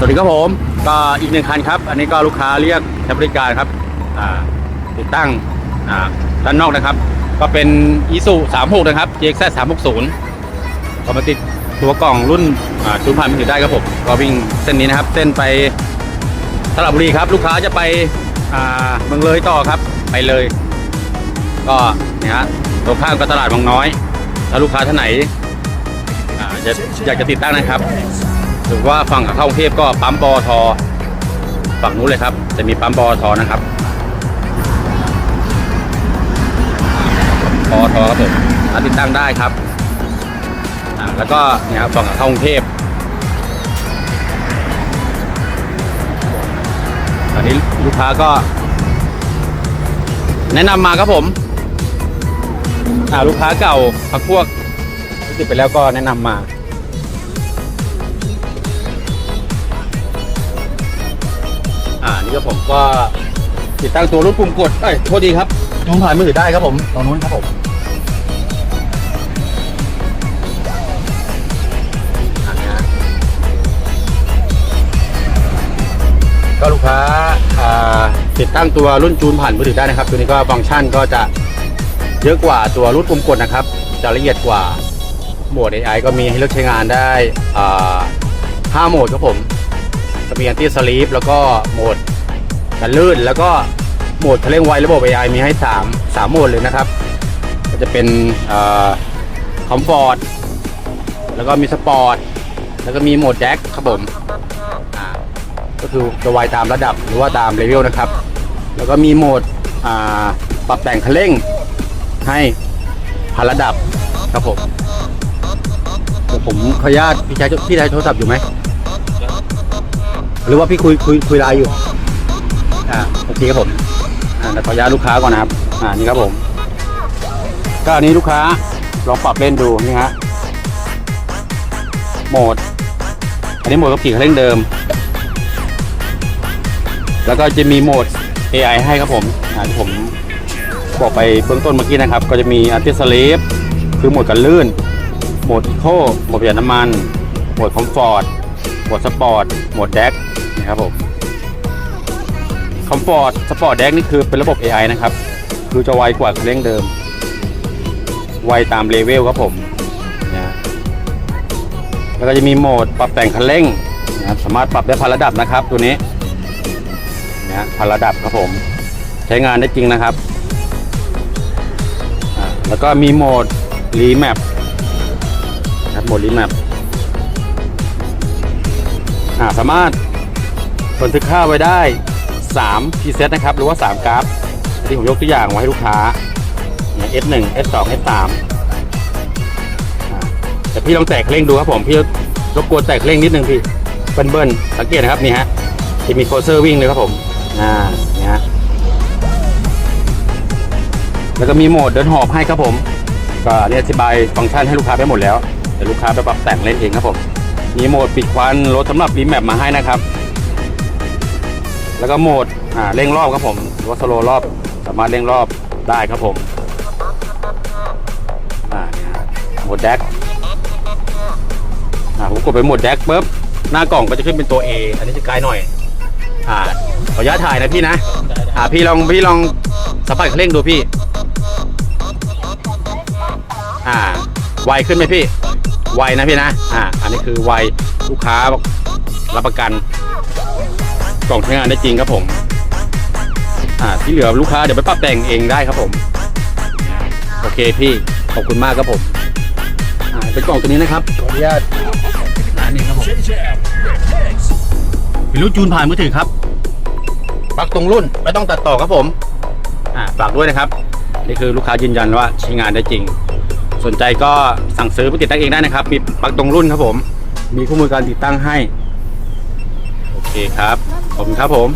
สวัสดีครับผมก็อีกหนึ่งคันครับ อันนี้ก็ลูกค้าเรียกใช้บริการครับติดตั้งด้านนอกนะครับ ก็เป็นอีซู36 นะครับ GX 360ก็มาติดตัวกล่องรุ่นอ่าจูนผ่านมือถือได้ครับผมก็วิ่งเส้นนี้นะครับ เส้นไปสระบุรีครับ ลูกค้าจะไปอ่าเมืองเลยต่อครับ ไปเลย ก็เนี่ยฮะตรงข้ามกับตลาดบางน้อย ถ้าลูกค้าท่านไหนอ่าจะอยากจะติดตั้งนะครับ หรือว่าฝั่งขาเข้ากรุงเทพก็ปั๊มปอทฝั่งนู้นเลยครับ จะมีปั๊มปอทนะครับปอทครับผมติดตั้งได้ครับแล้วก็เนี่ยครับฝั่งขาเข้ากรุงเทพตอนนี้ลูกค้าก็ แนะนำมาครับผมอ่าลูกค้าเก่าพักพวกที่ติดไปแล้วก็แนะนำมา อ่านี่ก็ผมก็ติดตั้งตัวรุ่นปุ่มกดเอ้ยโทษดีครับจูนผ่านมือถือได้ครับผมตรงนู้นครับผมก็ลูกค้าอ่าติดตั้งตัวรุ่นจูนผ่านมือถือได้นะครับ ตัวนี้ก็ฟังก์ชันก็จะเยอะกว่าตัวรุ่นปุ่มกดนะครับ จะละเอียดกว่าโหมด AI ก็มีให้เลือกใช้งานได้อ่าห้าโหมดครับผมจะมี anti sleep แล้วก็โหมด กันลื่น แล้วก็โหมดเร่งไวระบบ AI มีให้ 3 3โหมดเลยนะครับ ก็จะเป็นคอมฟอร์ตแล้วก็มีสปอร์ตแล้วก็มีโหมดแจ็คครับผมก็คือจะไวตามระดับหรือว่าตามเลเวลนะครับ แล้วก็มีโหมดปรับแต่งคันเร่งให้พันระดับครับผมเดี๋ยวผมขออนุญาตพี่ใช้พี่ใช้โทรศัพท์อยู่ไหม หรือว่าพี่คุยคุยคุยไลน์อยู่ อ่าโอเคครับผมอ่าเดี๋ยวขออนุญาตลูกค้าก่อนนะครับอ่านี่ครับผมก็อันนี้ลูกค้าลองปรับเล่นดูนี่ฮะโหมด อันนี้โหมดกับขี่คันเร่งเดิม แล้วก็จะมีโหมด AI ให้ครับผมอ่าที่ผมบอกไปเบื้องต้นเมื่อกี้นะครับ ก็จะมี anti sleep คือโหมดกันลื่น โหมด eco โหมดประหยัดน้ำมัน โหมด comfort โหมดสปอร์ตโหมดแดกนะครับผม คอมฟอร์ตสปอร์ตแดกนี่คือเป็นระบบ AI นะครับ คือจะไวกว่าเร่งเดิม ไวตามเลเวลครับผมนะแล้วก็จะมีโหมดปรับแต่งคันเร่งนะครับสามารถปรับได้พันระดับนะครับ ตัวนี้นะพันระดับครับผม ใช้งานได้จริงนะครับ แล้วก็มีโหมดรีแมปนะครับโหมดรีแมปสามารถบันทึกค่าไว้ได้ 3 preset นะครับ หรือว่า 3 กราฟที่ผมยกตัวอย่างไว้ให้ลูกค้าเนี่ย S1 S2 S3 อ่าแต่พี่ลองแตะเร่งดูครับผม พี่รบกวนแตะเร่งนิดนึงพี่ เบิ้ลเบิ้ลสังเกตนะครับนี่ฮะที่มีโคเซอร์วิ่งเลยครับผม อ่าเนี่ยฮะแล้วก็มีโหมดเดินหอบให้ครับผม ก็อันนี้อธิบายฟังก์ชันให้ลูกค้าไปหมดแล้วเดี๋ยวลูกค้าไปปรับแต่งเล่นเองครับผม มีโหมดปิดควันรถสำหรับรีแมปมาให้นะครับ แล้วก็โหมดอ่าเร่งรอบครับผมหรือว่าสโลรอบสามารถเร่งรอบได้ครับผมอ่านี่ฮะโหมดแดกอ่าผมกดไปโหมดแดกปุ๊บหน้ากล่องก็จะขึ้นเป็นตัว A อันนี้จะไกลหน่อย อ่าขออนุญาตถ่ายนะพี่นะ อ่าพี่ลองพี่ลองสัมผัสคันเร่งดูพี่ อ่าไวขึ้นไหมพี่ ไวนะพี่นะ อ่า อันนี้คือไวลูกค้ารับประกัน กล่องใช้งานได้จริงครับผมอ่าที่เหลือลูกค้าเดี๋ยวไปปรับแต่งเองได้ครับผม โอเคพี่ขอบคุณมากครับผมอ่าเป็นกล่องตัวนี้นะครับขออนุญาตอ่านี่ครับผมเป็นรุ่นจูนผ่านมือถือครับปลักตรงรุ่นไม่ต้องตัดต่อครับผมอ่าฝากด้วยนะครับ นี่คือลูกค้ายืนยันว่าใช้งานได้จริง สนใจก็สั่งซื้อไปติดตั้งเองได้นะครับ มีปลั๊กตรงรุ่นครับผม มีคู่มือการติดตั้งให้ โอเคครับ ผมครับผม